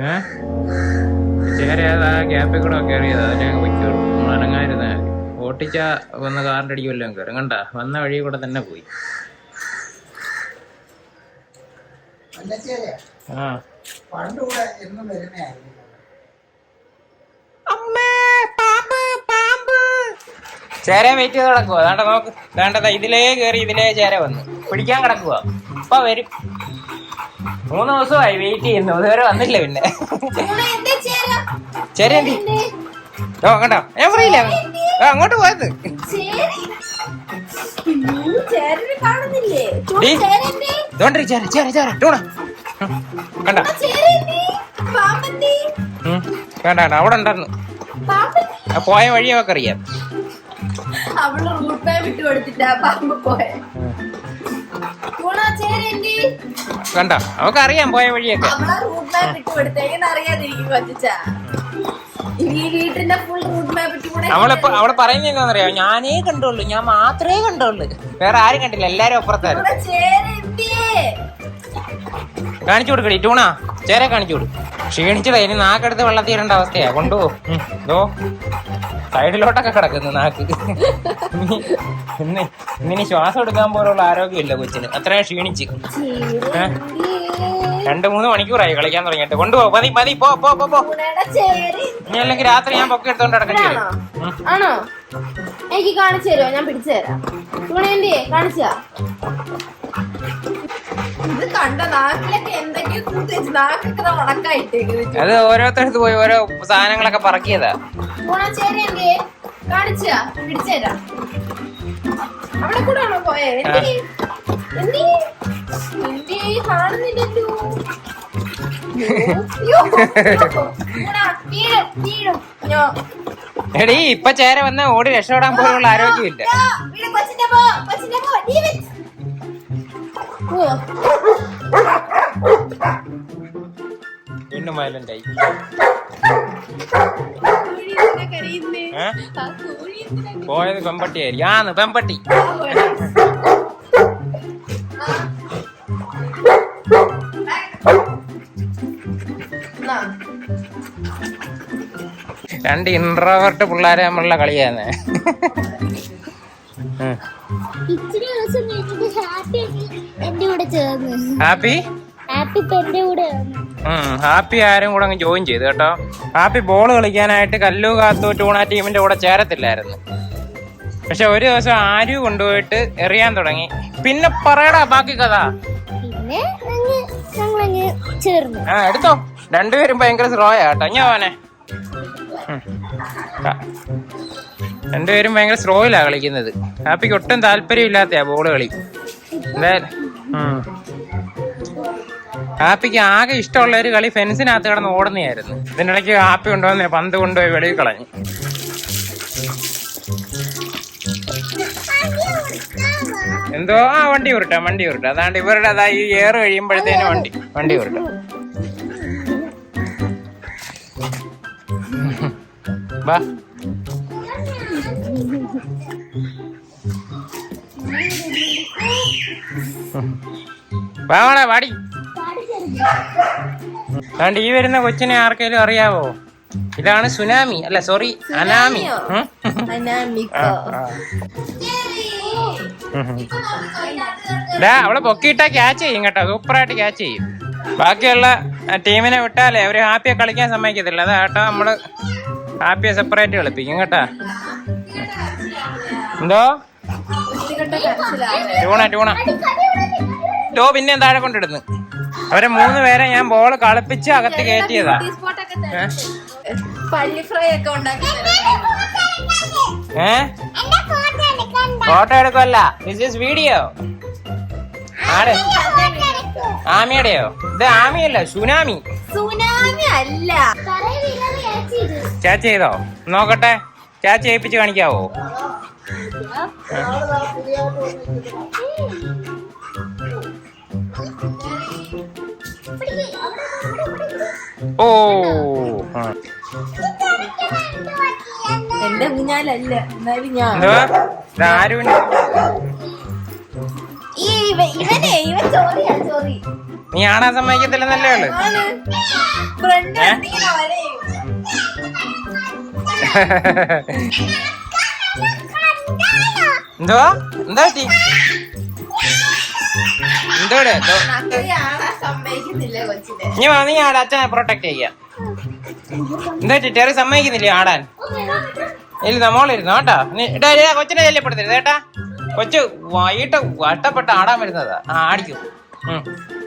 ഏ? ചേര ഏതാ ഗ്യാപ്പിൽ കൂടെ കയറിയത്. അതിനെ അങ്ങ് പൊയ്ക്കോളൂ നമ്മൾ അനങ്ങായിരുന്ന. ഓട്ടിച്ച വന്ന് കാറിന്റെ അടിക്കുമല്ലോ കയറും. കണ്ട? വന്ന വഴി കൂടെ തന്നെ പോയി. ആ. എന്നും വരുന്നതായിരുന്നു. ചേര വെയിറ്റ് ചെയ്ത് കിടക്കുക അതാണ്ട് നോക്ക് വേണ്ടതാ. ഇതിലേ കേറി ഇതിലേ ചേര വന്നു. പിടിക്കാൻ കിടക്കുവാ. ഇപ്പൊ വരും. മൂന്ന് ദിവസമായി വെയിറ്റ് ചെയ്യുന്നു. ഇതുവരെ വന്നില്ല പിന്നെ. ചേരേണ്ടി എന്തി ഓ കണ്ടോ ഞാൻ പറയില്ല. അങ്ങോട്ട് പോയത്. കണ്ട? വേണ്ട വേണ്ട അവിടെ ഉണ്ടായിരുന്നു. പോയ വഴി അവർക്ക് അറിയാം. അവൾ റൂട്ട് ഇട്ട് കൊടുത്തിട്ടാ പാമ്പ് പോയെ. കണ്ട? നമുക്ക് അറിയാം പോയ വഴിയൊക്കെ. അവളിപ്പോ അവൾ പറയുന്നത് എന്താണെന്നറിയാം? ഞാനേ കണ്ടുള്ളൂ. ഞാൻ മാത്രമേ കണ്ടുള്ളൂ. വേറെ ആരും കണ്ടില്ല. എല്ലാരും അപ്പുറത്തായിരുന്നു. കാണിച്ചു കൊടുക്കടി. ടൂണാ ചേരെ കാണിച്ചു കൊടുക്കും. ക്ഷീണിച്ചതാ. ഇനി നാക്കെടുത്ത് വെള്ളത്തിൽ ഇടേണ്ട അവസ്ഥയാ. കൊണ്ടുപോ. സൈഡിലോട്ടൊക്കെ കിടക്കുന്നു നാക്ക്. ഇനി ഇന്ന് ഇന്നിനി ശ്വാസം എടുക്കാൻ പോലുള്ള ആരോഗ്യമില്ല കൊച്ചിന്. അത്രയും ക്ഷീണിച്ച്. രണ്ടു മൂന്ന് മണിക്കൂറായി കളിക്കാൻ തുടങ്ങിയിട്ട്. കൊണ്ടുപോ മതി മതി പോ പോ പോ പോ. ഇനി അല്ലെങ്കിൽ രാത്രി ഞാൻ പൊക്കെ എടുത്തോണ്ട് നടക്കേണ്ടി വരും. ആണോ? എനിക്ക് കാണിച്ചു തരുമോ? ഞാൻ പിടിച്ചു തരാം. കാണിച്ചാ ഇത് കണ്ട നാക്കിലൊക്കെ എന്തൊക്കെയോ നാക്കൊക്കെ അത് ഓരോരുത്തരത്ത് പോയി ഓരോ സാധനങ്ങളൊക്കെ പറക്കിയതാ. ഗുണച്ചേരന്റെ കാണിച്ചാ പിടിച്ചേരാ അവിടെ കൂടെ ആണോ പോയെ? എന്തേ കാണുന്നില്ലല്ലോ. എടീ ഇപ്പൊ ചേര വന്ന ഓടി രക്ഷപ്പെടാൻ പോലുള്ള ആരോഗ്യമില്ല. വീണ്ടും വയലന്റായി. കോഴി എന്തിനാ കരയുന്നേ? ഏ? ആ കോഴി എന്തിനാ പോയത് പെമ്പട്ടിയായിരിക്കും ആന്ന് പെമ്പട്ടി രണ്ട് ഇൻട്രോവേർട്ട് പിള്ളേരെ നമ്മളുടെ കളിയാന്ന് ഹാപ്പി? എന്റെ ഹാപ്പി ആരും കൂടെ അങ്ങ് ജോയിൻ ചെയ്തു കേട്ടോ. ഹാപ്പി ബോൾ കളിക്കാനായിട്ട് കല്ലു കാത്തു ടൂണ ടീമിന്റെ കൂടെ ചേരത്തില്ലായിരുന്നു. പക്ഷെ ഒരു ദിവസം ആരും കൊണ്ടുപോയിട്ട് എറിയാൻ തുടങ്ങി. പിന്നെ പറയടാ ബാക്കി കഥ. പിന്നെ ചേർന്നു. ആ എടുത്തോ. രണ്ടുപേരും ഭയങ്കര സ്ലോ ആട്ടോ ഞാൻ പോനെ. ആ. രണ്ടുപേരും ഭയങ്കര സ്ലോയിലാ കളിക്കുന്നത്. ഹാപ്പിക്ക് ഒട്ടും താല്പര്യമില്ലാത്തയാ ബോൾ കളി. എന്തായാലും. ഹാപ്പിക്ക് ആകെ ഇഷ്ടമുള്ള ഒരു കളി ഫെൻസിനകത്ത് കിടന്ന് ഓടുന്നതായിരുന്നു. ഇതിനിടയ്ക്ക് ഹാപ്പി കൊണ്ടുവന്നേ പന്ത് കൊണ്ടുപോയി വെളിയിൽ കളഞ്ഞു. എന്തോ? ആ വണ്ടി ഉരുട്ടാ വണ്ടി ഉരുട്ടാ. അതാണ്ട് ഇവരുടെ അതാ ഈ ഏറ് കഴിയുമ്പോഴത്തേന് വണ്ടി വണ്ടി ഉരുട്ടാ. വാ വാടാ വാടി. അതുകൊണ്ട് ഈ വരുന്ന കൊച്ചിനെ ആർക്കെങ്കിലും അറിയാവോ? ഇതാണ് സുനാമി. അല്ല സോറി അനാമി. അവളെ പൊക്കിയിട്ടാ ക്യാച്ച് ചെയ്യും കേട്ടോ. സൂപ്പറായിട്ട് ക്യാച്ച് ചെയ്യും. ബാക്കിയുള്ള ടീമിനെ വിട്ടാലേ അവർ ഹാപ്പിയെ കളിക്കാൻ സമ്മതിക്കത്തില്ല. അതാ കേട്ടോ നമ്മൾ ഹാപ്പിയെ സെപ്പറേറ്റ് കളിപ്പിക്കും കേട്ടാ. എന്തോ? ട്യൂണ ട്യൂണ ടോ പിന്നെ താഴെ കൊണ്ടിടുന്നു. അവരെ മൂന്ന് പേരെ ഞാൻ ബോൾ കളിപ്പിച്ച് അകത്ത് കയറ്റിയതാ. ഏ? ഫോട്ടോ എടുക്കല്ല ദിസ് ഈസ് വീഡിയോ ആടെ ആമിയുടെയോ? ഇത് ആമിയല്ല സുനാമി. സുനാമി അല്ല. catch ചെയ്തു. നോക്കട്ടെ. ചേച്ചി ചെയ്യിപ്പിച്ച് കാണിക്കാവോ? ഓ. എന്റെ ഊഞ്ഞാലല്ല എന്നാലും ഞാൻ. ഇവനെ ഇവൻ ചോറിയാ ചോറി നീ ആണാ സമ്മതിക്കത്തില്ലെന്നല്ലേ ഉള്ളു? ഫ്രണ്ട് എന്തോ? എന്താ പറ്റി? എന്തോടെ? നീ വാ നീ ആടെ അച്ഛനെ പ്രൊട്ടക്ട് ചെയ്യാം. എന്താ പറ്റി? ടെറി സമ്മതിക്കുന്നില്ലേ ആടാൻ? ഇല്ല മോളിരുന്നു കേട്ടോ. ഇടാ, കൊച്ചിനെ ശല്യപ്പെടുത്തരുത് കേട്ടാ. കൊച്ചു വൈകിട്ട് വട്ടപ്പെട്ട് ആടാൻ വരുന്നതാ. ആ ആടിക്കും.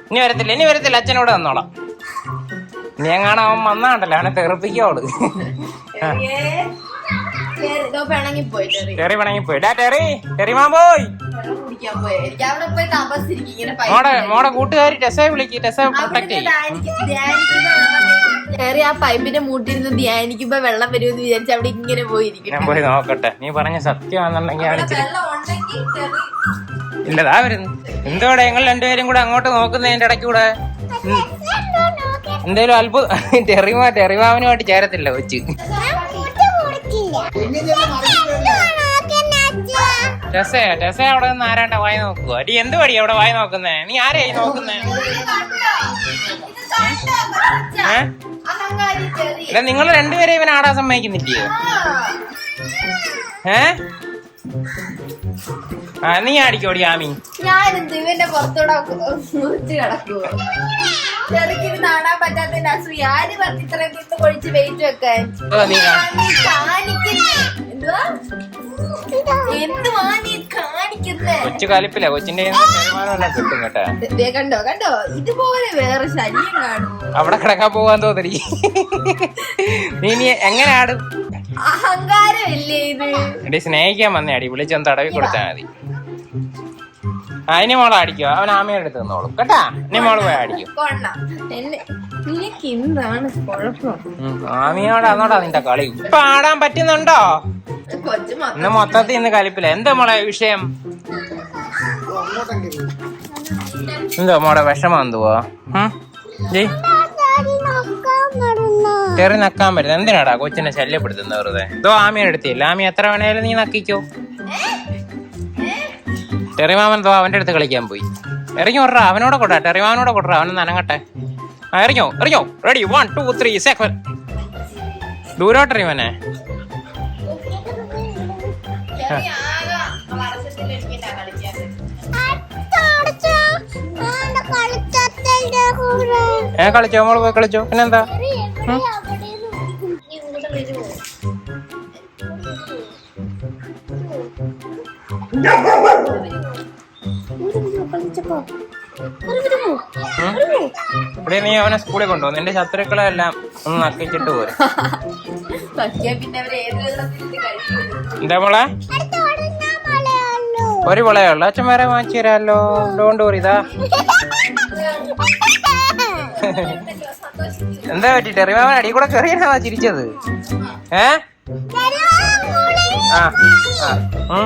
ഇനി വരത്തില്ല ഇനി വരത്തില്ല. അച്ഛനോട് തന്നോളാം നീ എങ്ങാണോ അവൻ വന്നാണ്ടല്ലോ അവനെ തെറിപ്പിക്കോൾ ടെറി. ടെറി പണങ്ങി പോയി. ഡാ ടെറി ടെറി മാ പോയി. വെള്ളം പോയി. എനിക്ക് പോയി തപസ്സിരിക്കും ഇങ്ങനെ പൈപ്പ് മോടെ മോടെ കൂട്ടുകാരി ടെസ്സെ വിളിക്ക് പ്രൊട്ടക്ട് അവിടുന്ന് ചെയ്യും. ആ പൈപ്പിന്റെ മൂട്ടിരുന്ന് ധ്യാനിക്കുമ്പോ വെള്ളം വരുമെന്ന് വിചാരിച്ച് അവിടെ ഇങ്ങനെ പോയിരിക്കും. ഞാൻ പോയി നോക്കട്ടെ. നീ പറഞ്ഞ സത്യമാണെന്നുണ്ടെങ്കിൽ വെള്ളം ഉണ്ടെങ്കിൽ ടെറി ഇല്ലതാ വരുന്നു എന്തോടെ ഞങ്ങൾ രണ്ടുപേരും കൂടെ അങ്ങോട്ട് നോക്കുന്നതിന്റെ ഇടയ്ക്ക് കൂടെ. എന്തേലും അത്ഭുതം ടെറിമാ ടെറിമാവനുമായിട്ട് ചേരത്തില്ല കൊച്ച്. പിന്നെ ചെന്ന് മറിച്ചിട്ടല്ലേ ടെസേ ടെസേ അവിടെ നിന്ന് ആരാണ്ട വായി നോക്കുക. അടി എന്ത് പടി അവിടെ വായി നോക്കുന്നേ? നീ ആരായി നോക്കുന്നേ? ഇല്ല നിങ്ങൾ രണ്ടുപേരെ ഇവൻ ആടാൻ സമ്മതിക്കുന്നില്ലേ? ഏ? ആ നീ ആടിക്കോടി ആമി. ഞാൻ ഇവന്റെ പുറത്തോടെ കിടക്കുവോ. ചെറുക്കിന് നാടാൻ പറ്റാത്തതിന്റെ അസൂയ. ആര് പറഞ്ഞു ഇത്രയും തിന്ന് കൊഴിച്ച് വെയിറ്റ് വെക്കാൻ? നീ കാ- നീ കാണിക്കുന്നേ എന്തുവാ? എന്തുവാ നീ കാണിക്കുന്നേ? കൊച്ചു കലിപ്പില്ല കൊച്ചിന്റെ കയ്യിൽ നിന്ന് തീരുമാനമെല്ലാം കിട്ടും കേട്ടാ. ദേ കണ്ടോ കണ്ടോ? ഇതുപോലെ വേറെ ശല്യം കാണുമോ അവിടെ കിടക്കാൻ പോവാൻ തോന്നി നീ നീ എങ്ങനെ ആടും? അഹങ്കാരമില്ലേ ഇത്? എടി സ്നേഹിക്കാൻ വന്നേ അടി വിളിച്ചൊന്ന് തടവി കൊടുത്താൽ മതി. ആ മോൾ അടിക്കോ അവൻ ആമയുടെ അടുത്ത് നിന്നോളും കേട്ടാ? ഇനി മോൾ പോയി അടിക്കും. നിനക്ക് എന്താണ് ആമിയോട് അന്നോടാ നിന്റെ കളി. ഇപ്പൊ ആടാൻ പറ്റുന്നുണ്ടോ? ഇന്ന് മൊത്തത്തിൽ ഇന്ന് കലിപ്പില്ല എന്താ മോളെ വിഷയം? എന്തോ മോളെ വിഷമം എന്തുവാ? ജയ് നക്കാൻ പറ്റുന്നത് എന്തിനാടാ കൊച്ചിനെ ശല്യപ്പെടുത്തുന്നത് വെറുതെ? ഇതോ ആമിയുടെ അടുത്തില്ല ആമി എത്ര വേണേലും നീ നക്കിക്കോ. ടെറിമാമൻ തോ അവന്റെ അടുത്ത് കളിക്കാൻ പോയി. ഇറങ്ങി വിട്രാ അവനോടെ കൊട്ടാ ടെറിമാമനോടെ കൊട്ടാ അവൻ നനങ്ങട്ടെ. ആ ഇറങ്ങിയോ ഇറങ്ങിയോ ready one two three second കളിക്കാറ് ഏ കളിച്ചോ മോൾ പോയി കളിച്ചോ. പിന്നെന്താ? ഇവിടെ നീ അവനെ സ്കൂളിൽ കൊണ്ടുപോകും നിന്റെ ശത്രുക്കളെ എല്ലാം ഒന്ന് നക്കിച്ചിട്ട് പോരെ. എന്താ മോളെ? ഒരു വിളയേ ഉള്ളു അച്ഛൻ വേറെ വാങ്ങിച്ചു തരാമല്ലോ. ഡോണ്ട് വറി ഇതാ. എന്താ പറ്റി ടെറിമാമൻ അടി കൂടെ കയറിയാണോ ചിരിച്ചത്. ഏ? ആ ആ.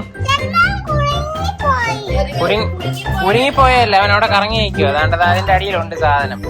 കുരുങ്ങിപ്പോയല്ലേ അവൻ അവിടെ കറങ്ങി നിൽക്കുക അതാണ്ടത് അതിന്റെ അടിയിലുണ്ട് സാധനം.